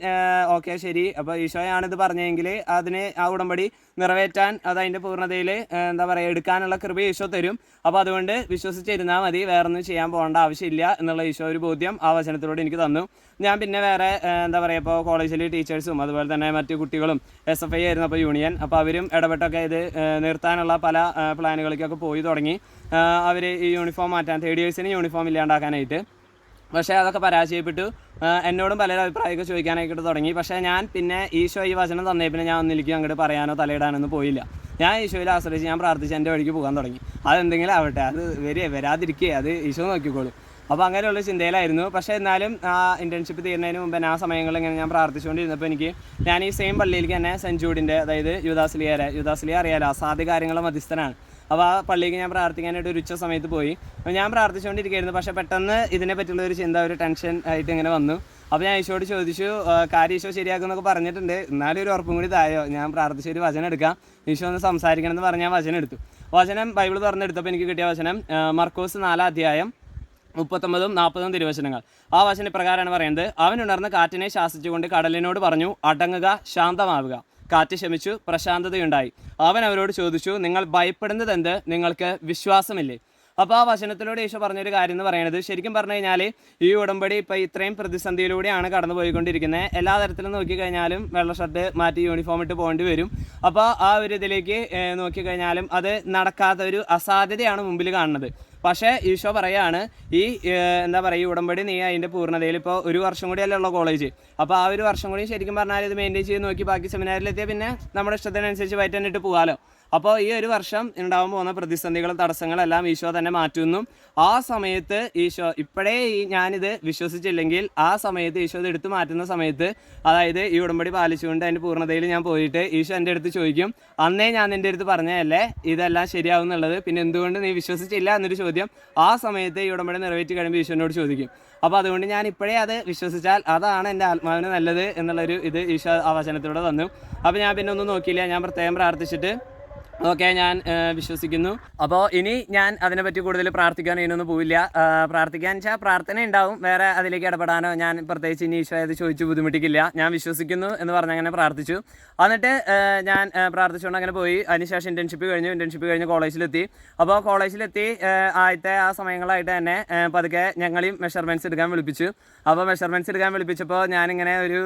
ഓക്കെ ശരി. അപ്പോൾ ഈശോയാണിത് ഇത് പറഞ്ഞതെങ്കിൽ അതിന് ആ ഉടമ്പടി നിറവേറ്റാൻ അത് അതിന്റെ പൂർണതയിൽ എന്താ പറയുക എടുക്കാനുള്ള കൃപ ഈശോ തരും. അപ്പോൾ അതുകൊണ്ട് വിശ്വസിച്ചിരുന്നാൽ മതി വേറൊന്നും ചെയ്യാൻ പോകേണ്ട ആവശ്യമില്ല എന്നുള്ള ഈശോ ഒരു ബോധ്യം ആ വചനത്തിലൂടെ എനിക്ക് തന്നു. ഞാൻ പിന്നെ വേറെ എന്താ പറയുക ഇപ്പോൾ കോളേജിലെ ടീച്ചേഴ്സും അതുപോലെ തന്നെ മറ്റു കുട്ടികളും എസ് എഫ് ഐ ആയിരുന്നു അപ്പോൾ യൂണിയൻ. അപ്പോൾ അവരും ഇടപെട്ടൊക്കെ ഇത് നിർത്താനുള്ള പല പ്ലാനുകളിലേക്കൊക്കെ പോയി തുടങ്ങി. അവർ ഈ യൂണിഫോം മാറ്റാൻ തേർഡ് ഇയേഴ്സിന് യൂണിഫോം ഇല്ലാണ്ടാക്കാനായിട്ട്. പക്ഷേ അതൊക്കെ പരാജയപ്പെട്ടു. എന്നോടും പലരും അഭിപ്രായമൊക്കെ ചോദിക്കാനായിട്ട് തുടങ്ങി. പക്ഷേ ഞാൻ പിന്നെ ഈശോ ഈ വചനം തന്നേ പിന്നെ ഞാൻ ഒന്നിലേക്ക് അങ്ങോട്ട് പറയാനോ തലയിടാനൊന്നും പോയില്ല. ഞാൻ ഈശോയിൽ ആശ്രയിച്ച് ഞാൻ പ്രാർത്ഥിച്ച് എന്റെ വഴിക്ക് പോകാൻ തുടങ്ങി. അതെന്തെങ്കിലും ആവട്ടെ അത് വരിക വരാതിരിക്കുക അത് ഈശോ നോക്കിക്കോളും. അപ്പോൾ അങ്ങനെയുള്ള ചിന്തയിലായിരുന്നു. പക്ഷേ എന്നാലും ആ ഇന്റേൺഷിപ്പ് തീരുന്നതിന് മുമ്പ് ആ സമയങ്ങളിൽ ഇങ്ങനെ ഞാൻ പ്രാർത്ഥിച്ചുകൊണ്ടിരുന്നപ്പോൾ എനിക്ക് ഞാൻ ഈ സെയിം പള്ളിയിലേക്ക് തന്നെ സെന്റ് ജൂഡിന്റെ അതായത് യുദാസ്ലിയാരെ യുദാസ്ലിയ അറിയാലോ അസാധ്യ കാര്യങ്ങളെ മധ്യസ്ഥനാണ്. അപ്പോൾ ആ പള്ളിക്ക് ഞാൻ പ്രാർത്ഥിക്കാനായിട്ട് ഒരു ഉച്ച സമയത്ത് പോയി. അപ്പോൾ ഞാൻ പ്രാർത്ഥിച്ചുകൊണ്ടിരിക്കുകയായിരുന്നു. പക്ഷേ പെട്ടെന്ന് ഇതിനെ പറ്റിയുള്ള ഒരു ചിന്ത ഒരു ടെൻഷൻ ആയിട്ട് ഇങ്ങനെ വന്നു. അപ്പോൾ ഞാൻ ഈശോട് ചോദിച്ചു കാര്യം ഈശോ ശരിയാക്കുമെന്നൊക്കെ പറഞ്ഞിട്ടുണ്ട്. എന്നാലും ഒരു ഉറപ്പും കൂടി തായോ? ഞാൻ പ്രാർത്ഥിച്ച ഒരു വചനം എടുക്കാം. ഈശോ ഒന്ന് സംസാരിക്കണം എന്ന് പറഞ്ഞ് ഞാൻ വചനം എടുത്തു. വചനം ബൈബിൾ തുറന്നെടുത്തപ്പോൾ എനിക്ക് കിട്ടിയ വചനം മർക്കോസ് നാലാം അധ്യായം മുപ്പത്തൊമ്പതും നാൽപ്പതും തിരുവചനങ്ങൾ. ആ വചന പ്രകാരമാണ് പറയുന്നത് അവൻ ഉണർന്ന് കാറ്റിനെ ശാസിച്ചുകൊണ്ട് കടലിനോട് പറഞ്ഞു അടങ്ങുക ശാന്തമാവുക. കാറ്റ് ശമിച്ചു പ്രശാന്തതയുണ്ടായി. അവൻ അവരോട് ചോദിച്ചു നിങ്ങൾ ഭയപ്പെടുന്നത് എന്ത് നിങ്ങൾക്ക് വിശ്വാസമില്ലേ? അപ്പോൾ ആ വചനത്തിലൂടെ ഈശോ പറഞ്ഞൊരു കാര്യം എന്ന് പറയുന്നത് ശരിക്കും പറഞ്ഞു കഴിഞ്ഞാൽ ഈ ഉടമ്പടി ഇപ്പോൾ ഇത്രയും പ്രതിസന്ധിയിലൂടെയാണ് കടന്നു പോയിക്കൊണ്ടിരിക്കുന്നത് എല്ലാ തരത്തിലും നോക്കിക്കഴിഞ്ഞാലും വെള്ള ഷർട്ട് മാറ്റി യൂണിഫോം ഇട്ട് പോകേണ്ടി വരും. അപ്പോൾ ആ ഒരു ഇതിലേക്ക് നോക്കിക്കഴിഞ്ഞാലും അത് നടക്കാത്ത ഒരു അസാധ്യതയാണ് മുമ്പിൽ കാണുന്നത്. പക്ഷേ ഈശോ പറയാണ് ഈ എന്താ പറയുക ഈ ഉടമ്പടി നീ അതിന്റെ പൂർണതയിൽ ഇപ്പോൾ ഒരു വർഷം കൂടി അല്ലേ ഉള്ള കോളേജ് അപ്പോൾ ആ ഒരു വർഷം കൂടി ശരിക്കും പറഞ്ഞാൽ ഇത് മെയിന്റെയിൻ ചെയ്ത് നോക്കി ബാക്കി സെമിനാറിലെത്തിയാൽ പിന്നെ നമ്മുടെ ഇഷ്ടത്തിനനുസരിച്ച് വയറ്റാനിട്ട് പോകാമല്ലോ അപ്പോൾ ഈ ഒരു വർഷം ഉണ്ടാവാൻ പോകുന്ന പ്രതിസന്ധികളും തടസ്സങ്ങളെല്ലാം ഈശോ തന്നെ മാറ്റുന്നു. ആ സമയത്ത് ഈശോ ഇപ്പോഴേ ഈ ഞാനിത് വിശ്വസിച്ചില്ലെങ്കിൽ ആ സമയത്ത് ഈശോ ഇത് എടുത്തു മാറ്റുന്ന സമയത്ത് അതായത് ഈ ഉടമ്പടി പാലിച്ചുകൊണ്ട് അതിന്റെ പൂർണതയിൽ ഞാൻ പോയിട്ട് ഈശോ എന്റെ അടുത്ത് ചോദിക്കും അന്നേ ഞാൻ നിന്റെ അടുത്ത് പറഞ്ഞതല്ലേ? ഇതെല്ലാം ശരിയാവും എന്നുള്ളത്? പിന്നെ എന്തുകൊണ്ട് നീ വിശ്വസിച്ചില്ല? എന്നൊരു ചോദ്യം ആ സമയത്ത് ഈ ഉടമ്പടി നിറവേറ്റി കഴിയുമ്പോൾ ഈശോനോട് ചോദിക്കും. അപ്പോൾ അതുകൊണ്ട് ഞാൻ ഇപ്പോഴേ അത് വിശ്വസിച്ചാൽ അതാണ് എന്റെ ആത്മാവിന് നല്ലത് എന്നുള്ളൊരു ഇത് ഈശോ ആ വചനത്തിലൂടെ തന്നു. അപ്പോൾ ഞാൻ പിന്നെ ഒന്നും നോക്കിയില്ല. ഞാൻ പ്രത്യേകം പ്രാർത്ഥിച്ചിട്ട് ഓക്കെ ഞാൻ വിശ്വസിക്കുന്നു. അപ്പോൾ ഇനി ഞാൻ അതിനെപ്പറ്റി കൂടുതൽ പ്രാർത്ഥിക്കാൻ ഇതിനൊന്നും പോവില്ല. പ്രാർത്ഥിക്കാൻ വെച്ചാൽ പ്രാർത്ഥന ഉണ്ടാവും. വേറെ അതിലേക്ക് ഇടപെടാനോ ഞാൻ പ്രത്യേകിച്ച് ഇനി ഈശോ അത് ചോദിച്ച് ബുദ്ധിമുട്ടിക്കില്ല. ഞാൻ വിശ്വസിക്കുന്നു എന്ന് പറഞ്ഞ് അങ്ങനെ പ്രാർത്ഥിച്ചു. എന്നിട്ട് ഞാൻ പ്രാർത്ഥിച്ചുകൊണ്ട് അങ്ങനെ പോയി. അതിനുശേഷം ഇന്റേൺഷിപ്പ് കഴിഞ്ഞു. ഇന്റേൺഷിപ്പ് കഴിഞ്ഞ് കോളേജിലെത്തി. അപ്പോൾ കോളേജിലെത്തി ആദ്യത്തെ ആ സമയങ്ങളായിട്ട് തന്നെ പതുക്കെ ഞങ്ങളെയും മെഷർമെന്റ്സ് എടുക്കാൻ വിളിപ്പിച്ചു. അപ്പോൾ മെഷർമെന്റ്സ് എടുക്കാൻ വിളിപ്പിച്ചപ്പോൾ ഞാനിങ്ങനെ ഒരു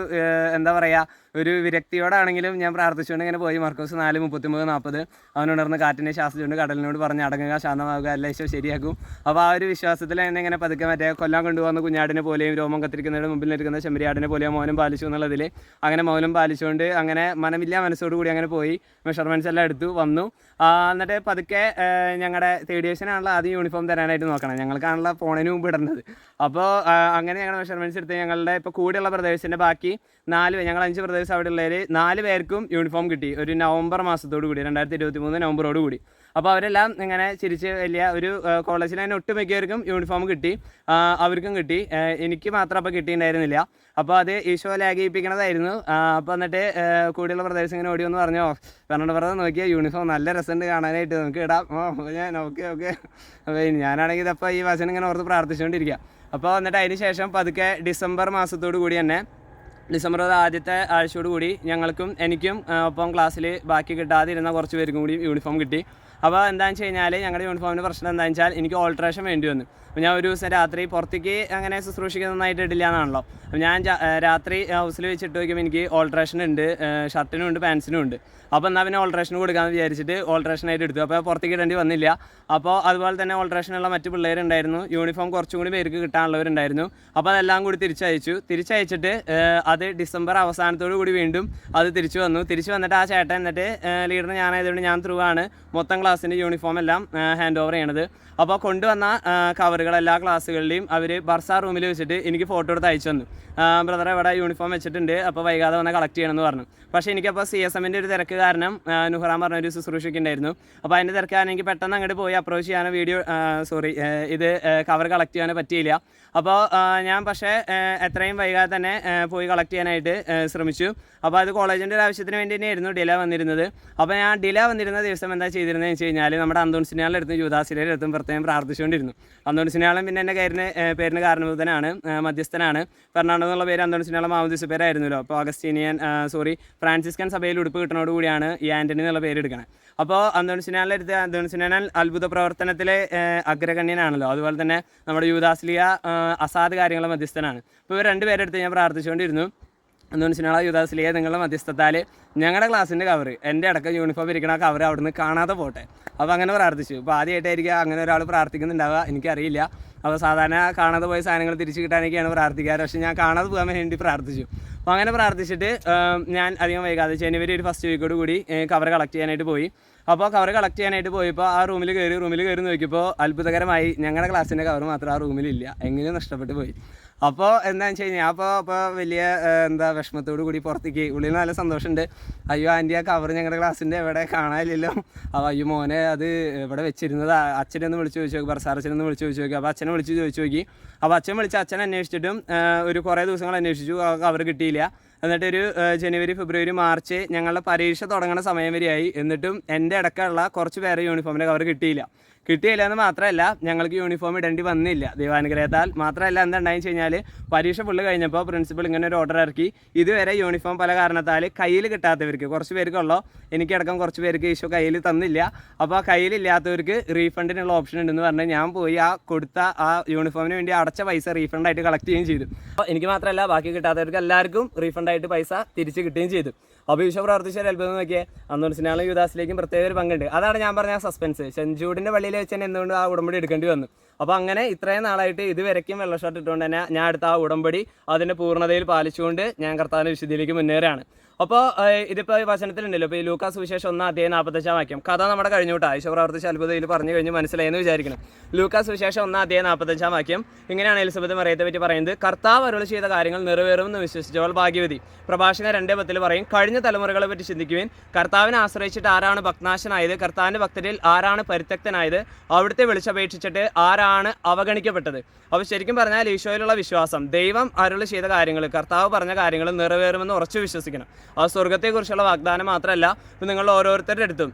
എന്താ പറയുക ഒരു വിരക്തിയോടാണെങ്കിലും ഞാൻ പ്രാർത്ഥിച്ചുകൊണ്ട് ഇങ്ങനെ പോയി. മർക്കോസ് നാല് മുപ്പത്തി മൂന്ന് നാൽപ്പത് അവൻ ഉണർന്ന് കാറ്റിനെ ശാസിച്ചുകൊണ്ട് കടലിനോട് പറഞ്ഞ് അടങ്ങുക ശാന്തമാകുക എല്ലാ ഈശോ ശരിയാക്കും. അപ്പോൾ ആ ഒരു വിശ്വാസത്തിൽ എന്നെ ഇങ്ങനെ പതുക്കെ മറ്റേ കൊല്ലാൻ കൊണ്ടുപോകുന്ന കുഞ്ഞാടിനെ പോലെയും രോമം കത്തിരിക്കുന്നതിന് മുമ്പിൽ നിൽക്കുന്ന ചെമ്മരിയാടിനെ പോലെയും മൗനം പാലിച്ചു എന്നുള്ളതിൽ അങ്ങനെ മൗനം പാലിച്ചുകൊണ്ട് അങ്ങനെ മനമില്ല മനസ്സോട് കൂടി അങ്ങനെ പോയി മെഷർമെന്റ്സ് എല്ലാം എടുത്തു വന്നു. എന്നിട്ട് പതുക്കെ ഞങ്ങളുടെ തേർഡ് ഇയേഴ്സിനാണല്ലോ ആദ്യം യൂണിഫോം തരാനായിട്ട് നോക്കണം. ഞങ്ങൾക്കാണല്ലോ ഫോണിന് മുമ്പ് ഇടേണ്ടത് അപ്പോൾ അങ്ങനെ ഞങ്ങൾ മെഷർമെന്റ്സ് എടുത്ത് ഞങ്ങളുടെ ഇപ്പോൾ കൂടെയുള്ള പ്രദേശത്തിന്റെ ബാക്കി നാല് ഞങ്ങൾ അഞ്ച് പ്രദേശം അവിടെ ഉള്ളവർ നാല് പേർക്കും യൂണിഫോം കിട്ടി. ഒരു നവംബർ മാസത്തോടു കൂടി രണ്ടായിരത്തി ഇരുപത്തി മൂന്ന് നവംബറോട് കൂടി. അപ്പോൾ അവരെല്ലാം ഇങ്ങനെ ചിരിച്ച് വലിയ ഒരു കോളേജിൽ തന്നെ ഒട്ടുമിക്കവർക്കും യൂണിഫോം കിട്ടി അവർക്കും കിട്ടി. എനിക്ക് മാത്രം അപ്പോൾ കിട്ടിയിട്ടുണ്ടായിരുന്നില്ല. അപ്പോൾ അത് ഈശോ ലാഗിപ്പിക്കണതായിരുന്നു അപ്പോൾ എന്നിട്ട് കൂടിയുള്ള പ്രദേശം ഇങ്ങനെ ഓടി വന്ന് പറഞ്ഞോ പറഞ്ഞിട്ട് പറഞ്ഞത് നോക്കിയാൽ യൂണിഫോം നല്ല രസമുണ്ട് കാണാനായിട്ട്. നമുക്ക് ഇടാം. ഓ ഞാൻ ഓക്കെ ഓക്കെ. അപ്പോൾ ഞാനാണെങ്കിൽ ഇതപ്പോൾ ഈ വചനം ഇങ്ങനെ ഓർത്ത് പ്രാർത്ഥിച്ചുകൊണ്ടിരിക്കുക അപ്പോൾ എന്നിട്ട് അതിന് ശേഷം പതുക്കെ ഡിസംബർ മാസത്തോടു കൂടി തന്നെ ഡിസംബർ ആദ്യത്തെ ആഴ്ചയോടുകൂടി ഞങ്ങൾക്കും എനിക്കും ഒപ്പം ക്ലാസ്സിൽ ബാക്കി കിട്ടാതിരുന്ന കുറച്ച് പേർക്കും കൂടി യൂണിഫോം കിട്ടി. അപ്പോൾ എന്താണെന്ന് വെച്ച് കഴിഞ്ഞാൽ ഞങ്ങളുടെ യൂണിഫോമിന്റെ പ്രശ്നം എന്താണെന്ന് വെച്ചാൽ എനിക്ക് ഓൾട്രേഷൻ വേണ്ടി വന്നു. അപ്പോൾ ഞാൻ ഒരു ദിവസം രാത്രി പുറത്തേക്ക് അങ്ങനെ ശുശ്രൂഷിക്കുന്നതായിട്ട് ഇടില്ല എന്നാണല്ലോ. അപ്പോൾ ഞാൻ രാത്രി ഹൗസിൽ വെച്ചിട്ട് നോക്കുമ്പോൾ എനിക്ക് ഓൾട്രേഷൻ ഉണ്ട് ഷർട്ടിനും ഉണ്ട് പാൻസിനും ഉണ്ട്. അപ്പോൾ എന്നാൽ പിന്നെ ഓൾട്രേഷൻ കൊടുക്കാമെന്ന് വിചാരിച്ചിട്ട് ഓൾട്രേഷനായിട്ട് എടുത്തു. അപ്പോൾ പുറത്തേക്ക് ഇടേണ്ടി വന്നില്ല. അപ്പോൾ അതുപോലെ തന്നെ ഓൾട്രേഷനുള്ള മറ്റ് പിള്ളേരുണ്ടായിരുന്നു. യൂണിഫോം കുറച്ചും കൂടി പേർക്ക് കിട്ടാനുള്ളവരുണ്ടായിരുന്നു. അപ്പോൾ അതെല്ലാം കൂടി തിരിച്ചയച്ചു. തിരിച്ചയച്ചിട്ട് അത് ഡിസംബർ അവസാനത്തോടു കൂടി വീണ്ടും അത് തിരിച്ചു വന്നു. തിരിച്ചു വന്നിട്ട് ആ ചേട്ടൻ എന്നിട്ട് ലീഡർ ഞാനായതുകൊണ്ട് ഞാൻ ത്രൂ ആണ് മൊത്തം ക്ലാസ്സിന്റെ യൂണിഫോം എല്ലാം ഹാൻഡ് ഓവർ ചെയ്യണത്. അപ്പോൾ കൊണ്ടുവന്ന കവറുകൾ എല്ലാ ക്ലാസ്സുകളിലെയും അവർ ബർസ റൂമിൽ വെച്ചിട്ട് എനിക്ക് ഫോട്ടോ എടുത്ത് അയച്ചു തന്നു. ബ്രദർ ഇവിടെ യൂണിഫോം വെച്ചിട്ടുണ്ട്. അപ്പോൾ വൈകാതെ വന്ന് കളക്ട് ചെയ്യണമെന്ന് പറഞ്ഞു. പക്ഷേ എനിക്കപ്പോൾ സി എസ് എമ്മിന്റെ ഒരു തിരക്ക് കാരണം നുഹ്റാൻ പറഞ്ഞ ഒരു ശുശ്രൂഷയ്ക്ക് ഉണ്ടായിരുന്നു. അപ്പോൾ അതിന്റെ തിരക്ക് കാരണം എനിക്ക് പെട്ടെന്ന് അങ്ങോട്ട് പോയി അപ്രോച്ച് ചെയ്യാനോ വീഡിയോ സോറി ഇത് കവർ കളക്ട് ചെയ്യാനോ പറ്റിയില്ല. അപ്പോൾ ഞാൻ പക്ഷേ എത്രയും വൈകാതെ തന്നെ പോയി കളക്ട് ചെയ്യാനായിട്ട് ശ്രമിച്ചു. അപ്പോൾ അത് കോളേജിന്റെ ഒരു ആവശ്യത്തിന് വേണ്ടി തന്നെയായിരുന്നു ഡില വന്നിരുന്നത്. അപ്പോൾ ഞാൻ ഡിലേ വന്നിരുന്ന ദിവസം എന്താ ചെയ്തിരുന്നത് വെച്ച് കഴിഞ്ഞാൽ നമ്മുടെ അന്തോൺ സിനിയാളുടെ അടുത്തും ഞാൻ പ്രാർത്ഥിച്ചുകൊണ്ടിരുന്നു. അന്തോണി സിനിയാളും പിന്നെ എന്റെ കയറിന് പേരിന് കാരണഭൂതനാണ് മധ്യസ്ഥനാണ്. ഫെർണാണ്ടോ എന്നുള്ള പേര് അന്തോണി സിനിയാളെ മാമോദിസ പേരായിരുന്നല്ലോ. അപ്പോൾ അഗസ്റ്റീനിയൻ സോറി ഫ്രാൻസിസ്കൻ സഭയിൽ ഉടുപ്പ് കിട്ടണോടുകൂടിയാണ് കൂടിയാണ് ഈ ആന്റണി എന്നുള്ള പേര് എടുക്കണത് അപ്പോൾ അന്തോണി സിനിയാളിന്റെ അടുത്ത് അന്തോണി സിനിയാൻ അത്ഭുത പ്രവർത്തനത്തിലെ അഗ്രഗണ്യനാണല്ലോ. അതുപോലെ തന്നെ നമ്മുടെ യൂദാസ്ലിയ അസാദ് കാര്യങ്ങളെ മധ്യസ്ഥനാണ്. അപ്പോൾ ഇവർ രണ്ട് പേരെടുത്ത് ഞാൻ പ്രാർത്ഥിച്ചുകൊണ്ടിരുന്നു. അതുകൊണ്ട് സിനാള യുദാസിലിയെ നിങ്ങളുടെ മധ്യസ്ഥത്താൽ ഞങ്ങളുടെ ക്ലാസ്സിന്റെ കവർ എന്റെ അടക്കം യൂണിഫോം ഇരിക്കണ കവർ അവിടുന്ന് കാണാതെ പോട്ടെ. അപ്പോൾ അങ്ങനെ പ്രാർത്ഥിച്ചു. അപ്പോൾ ആദ്യമായിട്ടായിരിക്കും അങ്ങനെ ഒരാൾ പ്രാർത്ഥിക്കുന്നുണ്ടാവുക. എനിക്കറിയില്ല. അപ്പോൾ സാധാരണ കാണാതെ പോയ സാധനങ്ങൾ തിരിച്ചു കിട്ടാനൊക്കെയാണ് പ്രാർത്ഥിക്കാറ്. പക്ഷേ ഞാൻ കാണാതെ പോകാൻ വേണ്ടി പ്രാർത്ഥിച്ചു. അപ്പോൾ അങ്ങനെ പ്രാർത്ഥിച്ചിട്ട് ഞാൻ അധികം വൈകാതെ ജനുവരി ഒരു ഫസ്റ്റ് വീക്കോട് കൂടി കവർ കളക്ട് ചെയ്യാനായിട്ട് പോയി. അപ്പോൾ കവർ കളക്ട് ചെയ്യാനായിട്ട് പോയപ്പോൾ ആ റൂമിൽ കയറി റൂമിൽ കയറി നോക്കിയപ്പോൾ അത്ഭുതകരമായി ഞങ്ങളുടെ ക്ലാസ്സിന്റെ കവർ മാത്രം ആ റൂമിലില്ല എങ്ങനെയും നഷ്ടപ്പെട്ടു പോയി. അപ്പോൾ എന്താണെന്ന് വെച്ച് കഴിഞ്ഞാൽ അപ്പോൾ അപ്പോൾ വലിയ എന്താ വിഷമത്തോടു കൂടി പുറത്തേക്ക് ഉള്ളിൽ നല്ല സന്തോഷമുണ്ട്. അയ്യോ ആന്റി ആ കവർ ഞങ്ങളുടെ ക്ലാസ്സിന്റെ എവിടെ കാണാനില്ലല്ലോ. അപ്പോൾ അയ്യോ മോനെ അത് ഇവിടെ വെച്ചിരുന്നത്? അച്ഛനെ ഒന്ന് വിളിച്ച് ചോദിച്ചു നോക്കി ബർസാർ അച്ഛനൊന്ന് വിളിച്ച് ചോദിച്ചു നോക്കി. അപ്പോൾ അച്ഛനെ വിളിച്ച് ചോദിച്ചു നോക്കി. അപ്പോൾ അച്ഛൻ വിളിച്ച് അച്ഛൻ അന്വേഷിച്ചിട്ടും ഒരു കുറേ ദിവസങ്ങൾ അന്വേഷിച്ചു കവർ കിട്ടിയില്ല. എന്നിട്ട് ഒരു ജനുവരി ഫെബ്രുവരി മാർച്ച് ഞങ്ങളുടെ പരീക്ഷ തുടങ്ങുന്ന സമയം വരെയായി. എന്നിട്ടും എന്റെ ഇടയ്ക്കുള്ള കുറച്ച് പേരെ യൂണിഫോമിന്റെ കവർ കിട്ടിയില്ല. കിട്ടിയില്ല എന്ന് മാത്രമല്ല ഞങ്ങൾക്ക് യൂണിഫോം ഇടേണ്ടി വന്നില്ല. ദൈവാനുഗ്രഹത്താൽ മാത്രമല്ല എന്താണെന്ന് വെച്ച് കഴിഞ്ഞാൽ പരീക്ഷ ഫുള്ള് കഴിഞ്ഞപ്പോൾ പ്രിൻസിപ്പൾ ഇങ്ങനെ ഒരു ഓർഡർ ഇറക്കി. ഇതുവരെ യൂണിഫോം പല കാരണത്താൽ കയ്യിൽ കിട്ടാത്തവർക്ക് കുറച്ച് പേർക്കുള്ളോ എനിക്കടക്കം കുറച്ച് പേർക്ക് ഈശോ കയ്യിൽ തന്നില്ല. അപ്പോൾ ആ കയ്യിലില്ലാത്തവർക്ക് റീഫണ്ടിനുള്ള ഓപ്ഷൻ ഉണ്ടെന്ന് പറഞ്ഞ് ഞാൻ പോയി ആ കൊടുത്ത ആ യൂണിഫോമിന് വേണ്ടി അടച്ച പൈസ റീഫണ്ടായിട്ട് കളക്ട് ചെയ്യുകയും ചെയ്തു. അപ്പോൾ എനിക്ക് മാത്രമല്ല ബാക്കി കിട്ടാത്തവർക്ക് എല്ലാവർക്കും റീഫണ്ടായിട്ട് പൈസ തിരിച്ച് കിട്ടുകയും ചെയ്തു. പ്രവർത്തിച്ച ഒരു അത്ഭുതം നോക്കിയ. അന്നോട് സിനാളും യുദാസിലേക്കും പ്രത്യേക ഒരു പങ്കുണ്ട്. അതാണ് ഞാൻ പറഞ്ഞ സസ്പെൻസ് സെഞ്ചൂഡിന്റെ പള്ളിയിൽ വെച്ച് തന്നെ എന്തുകൊണ്ട് ആ ഉടമ്പടി എടുക്കേണ്ടി വന്നു? അപ്പോൾ അങ്ങനെ ഇത്രയും നാളായിട്ട് ഇതുവരെയ്ക്കും വെള്ള ഷർട്ട് ഇട്ടുകൊണ്ട് തന്നെ ഞാൻ അടുത്ത ആ ഉടമ്പടി അതിന്റെ പൂർണതയിൽ പാലിച്ചുകൊണ്ട് ഞാൻ കർത്താവിന്റെ വിശുദ്ധിയിലേക്ക് മുന്നേറുകയാണ്. അപ്പോൾ ഇതിപ്പോൾ വചനത്തിലുണ്ടല്ലോ. ഇപ്പോൾ ഈ ലൂക്കാസ് വിശേഷം ഒന്നാം അധ്യായം നാൽപ്പത്തഞ്ചാം വാക്യം. കഥ നമ്മുടെ കഴിഞ്ഞു കേട്ടോ. പ്രവർത്തിച്ച അത്ഭുതയിൽ പറഞ്ഞു കഴിഞ്ഞ് മനസ്സിലായെന്ന് വിചാരിക്കണം ലൂക്കാസ് വിശേഷം ഒന്നാം അധ്യായം നാൽപ്പത്തഞ്ചാം വാക്യം. ഇങ്ങനെയാണ് എലിസബത്ത് മറിയത്തെ പറ്റി പറയുന്നത്. കർത്താവ് അരുൾ ചെയ്ത കാര്യങ്ങൾ നിറവേറുമെന്ന് വിശ്വസിച്ചവൾ ഭാഗ്യവതി. പ്രഭാഷകൻ രണ്ടേ പത്തിൽ പറയും കഴിഞ്ഞ തലമുറകളെ പറ്റി ചിന്തിക്കുവാൻ. കർത്താവിനെ ആശ്രയിച്ചിട്ട് ആരാണ് ഭക്നാശനായത് കർത്താവിന്റെ ഭക്തരിൽ ആരാണ് പരിത്യക്തനായത്? അവിടുത്തെ വിളിച്ചപേക്ഷിച്ചിട്ട് ആരാണ് അവഗണിക്കപ്പെട്ടത്? അപ്പോൾ ശരിക്കും പറഞ്ഞാൽ ഈശോയിലുള്ള വിശ്വാസം ദൈവം അരുൾ ചെയ്ത കാര്യങ്ങൾ കർത്താവ് പറഞ്ഞ കാര്യങ്ങൾ നിറവേറുമെന്ന് ഉറച്ചു വിശ്വസിക്കണം. ആ സ്വർഗത്തെക്കുറിച്ചുള്ള വാഗ്ദാനം മാത്രമല്ല ഇപ്പം നിങ്ങൾ ഓരോരുത്തരുടെ അടുത്തും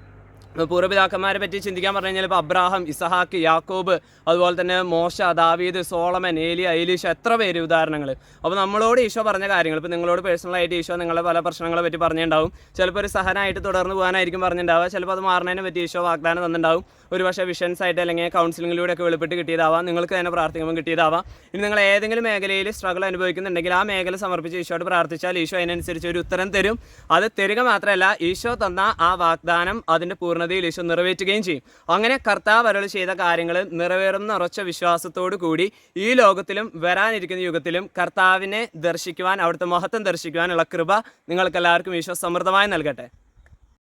പൂർവപിതാക്കന്മാരെ പറ്റി ചിന്തിക്കാൻ പറഞ്ഞു കഴിഞ്ഞാൽ ഇപ്പോൾ അബ്രാഹം ഇസഹാക്ക് യാക്കോബ് അതുപോലെ തന്നെ മോശ ദാവീദ് സോളമൻ ഏലിയ ഐലീഷ് എത്ര പേര് ഉദാഹരണങ്ങൾ അപ്പോൾ നമ്മളോട് ഈശോ പറഞ്ഞ കാര്യങ്ങൾ ഇപ്പോൾ നിങ്ങളോട് പേഴ്സണലായിട്ട് ഈശോ നിങ്ങളെ പല പ്രശ്നങ്ങളെ പറ്റി പറഞ്ഞിട്ടുണ്ടാവും ചിലപ്പോൾ ഒരു സഹനായിട്ട് തുടർന്ന് പോകാനായിരിക്കും പറഞ്ഞിട്ടുണ്ടാവുക ചിലപ്പോൾ അത് മാറുന്നതിനെ പറ്റി ഈശോ വാഗ്ദാനം തന്നിട്ടുണ്ടാവും ഒരു പക്ഷേ വിഷൻസ് ആയിട്ട് അല്ലെങ്കിൽ കൗൺസിലിങ്ങിലൂടെ ഒക്കെ വെളിപ്പെട്ട് കിട്ടിയതാവാം നിങ്ങൾക്ക് തന്നെ പ്രാർത്ഥിക്കുമ്പോൾ കിട്ടിയതാവാം. ഇനി നിങ്ങൾ ഏതെങ്കിലും മേഖലയിൽ സ്ട്രഗിൾ അനുഭവിക്കുന്നുണ്ടെങ്കിൽ ആ മേഖല സമർപ്പിച്ച് ഈശോയോട് പ്രാർത്ഥിച്ചാൽ ഈശോ അതിനനുസരിച്ച് ഒരു ഉത്തരം തരും. അത് തരിക മാത്രമല്ല ഈശോ തന്ന ആ വാഗ്ദാനം അതിന്റെ പൂർണ പൂർണതയിൽ ഈശോ നിറവേറ്റുകയും ചെയ്യും. അങ്ങനെ കർത്താവ് അരൾ ചെയ്ത കാര്യങ്ങൾ നിറവേറുന്ന ഉറച്ച വിശ്വാസത്തോടു കൂടി ഈ ലോകത്തിലും വരാനിരിക്കുന്ന യുഗത്തിലും കർത്താവിനെ ദർശിക്കുവാൻ അവിടുത്തെ മഹത്വം ദർശിക്കുവാനുള്ള കൃപ നിങ്ങൾക്കെല്ലാവർക്കും ഈശോ സമൃദ്ധമായി നൽകട്ടെ.